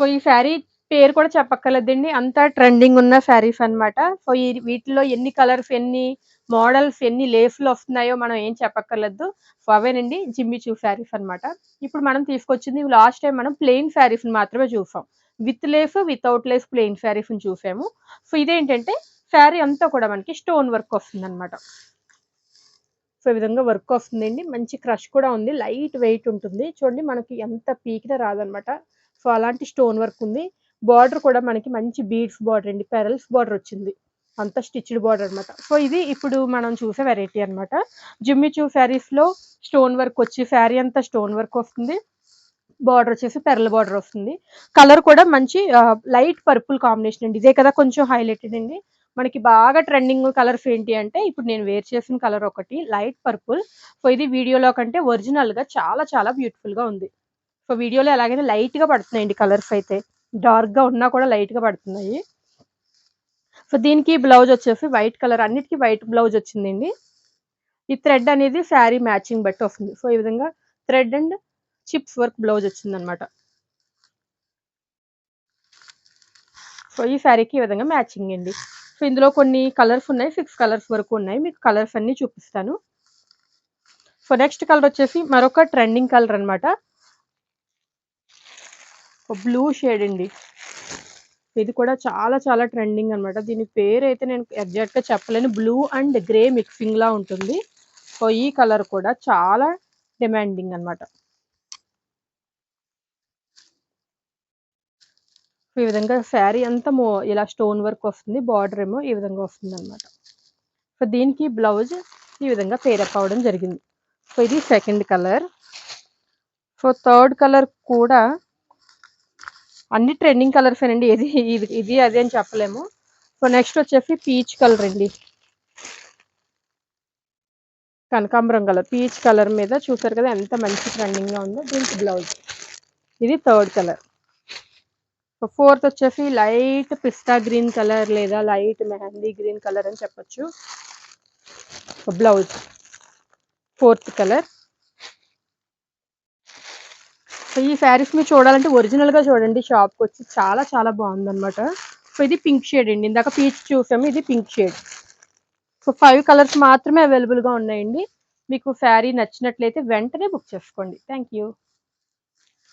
So ఈ శారీ పేరు కూడా చెప్పక్కర్లేదండి. అంతా ట్రెండింగ్ ఉన్న శారీస్ అన్నమాట. సో ఈ వీటిలో ఎన్ని కలర్స్ ఎన్ని మోడల్స్ ఎన్ని లేఫ్లు వస్తున్నాయో మనం ఏం చెప్పక్కర్లేదు. సో అవేనండి జిమ్మి చూ శారీస్ అన్నమాట. ఇప్పుడు మనం తీసుకొచ్చింది లాస్ట్ టైం మనం ప్లెయిన్ శారీస్ని మాత్రమే చూసాం. With lace without lace plain శారీస్ని చూసాము. సో ఇదేంటంటే శారీ అంతా కూడా మనకి స్టోన్ వర్క్ వస్తుంది అనమాట సో ఈ విధంగా వర్క్ వస్తుందండి. మంచి క్రష్ కూడా ఉంది. లైట్ వెయిట్ ఉంటుంది. చూడండి మనకి ఎంత పీకిన రాదనమాట సో అలాంటి స్టోన్ వర్క్ ఉంది. బార్డర్ కూడా మనకి మంచి బీడ్స్ బార్డర్ అండి. పెరల్స్ బార్డర్ వచ్చింది. అంత స్టిచ్డ్ బార్డర్ అన్నమాట. సో ఇది ఇప్పుడు మనం చూసే వెరైటీ అన్నమాట. జిమ్మిచూ శారీస్లో స్టోన్ వర్క్ వచ్చి శారీ అంతా స్టోన్ వర్క్ వస్తుంది. బార్డర్ వచ్చేసి పెరల్ బార్డర్ వస్తుంది. కలర్ కూడా మంచి లైట్ పర్పుల్ కాంబినేషన్ అండి. ఇదే కదా కొంచెం హైలైటెడ్ అండి. మనకి బాగా ట్రెండింగ్ కలర్స్ ఏంటి అంటే ఇప్పుడు నేను వేర్ చేసిన కలర్ ఒకటి లైట్ పర్పుల్. సో ఇది వీడియోలో కంటే ఒరిజినల్గా చాలా చాలా బ్యూటిఫుల్గా ఉంది. సో వీడియోలో ఎలాగైనా లైట్గా పడుతున్నాయండి కలర్స్ అయితే. డార్క్గా ఉన్నా కూడా లైట్గా పడుతున్నాయి. సో దీనికి బ్లౌజ్ వచ్చేసి వైట్ కలర్ అన్నిటికీ వైట్ బ్లౌజ్ వచ్చిందండి. ఈ థ్రెడ్ అనేది శారీ మ్యాచింగ్ బట్టి వస్తుంది. సో ఈ విధంగా thread and chips work blouse వచ్చింది అనమాట సో ఈ శారీకి ఈ విధంగా మ్యాచింగ్ అండి. సో ఇందులో కొన్ని కలర్స్ ఉన్నాయి సిక్స్ కలర్స్ వరకు ఉన్నాయి. మీకు కలర్స్ అన్ని చూపిస్తాను. సో నెక్స్ట్ కలర్ వచ్చేసి మరొక ట్రెండింగ్ కలర్ అనమాట బ్లూ షేడ్ అండి. ఇది కూడా చాలా చాలా ట్రెండింగ్ అన్నమాట. దీని పేరు అయితే నేను ఎగ్జాక్ట్గా చెప్పలేను. బ్లూ అండ్ గ్రే మిక్సింగ్లా ఉంటుంది. సో ఈ కలర్ కూడా చాలా డిమాండింగ్ అన్నమాట. ఈ విధంగా శారీ అంతా మో ఇలా స్టోన్ వర్క్ వస్తుంది. బార్డర్ ఏమో ఈ విధంగా వస్తుంది అనమాట సో దీనికి బ్లౌజ్ ఈ విధంగా పేరప్ అవడం జరిగింది. సో ఇది second colour. So third colour కూడా అన్ని ట్రెండింగ్ కలర్స్ అండి ఇది ఇది ఇది అది అని చెప్పలేము. సో నెక్స్ట్ వచ్చేసి పీచ్ కలర్ అండి. కనకాంబరం కలర్ పీచ్ కలర్ మీద చూసారు కదా ఎంత మంచి ట్రెండింగ్గా ఉందో. దీనికి బ్లౌజ్ ఇది థర్డ్ కలర్ సో ఫోర్త్ వచ్చేసి లైట్ పిస్తా గ్రీన్ కలర్ లేదా లైట్ మెహందీ గ్రీన్ కలర్ అని చెప్పచ్చు. బ్లౌజ్ ఫోర్త్ కలర్ సో ఈ శారీస్ మీరు చూడాలంటే ఒరిజినల్గా చూడండి. షాప్కి వచ్చి చాలా చాలా బాగుందన్నమాట. సో ఇది పింక్ షేడ్ అండి. ఇందాక పీచ్ చూసాము ఇది pink shade so five colours మాత్రమే అవైలబుల్గా ఉన్నాయండి. మీకు శారీ నచ్చినట్లయితే వెంటనే బుక్ చేసుకోండి. Thank you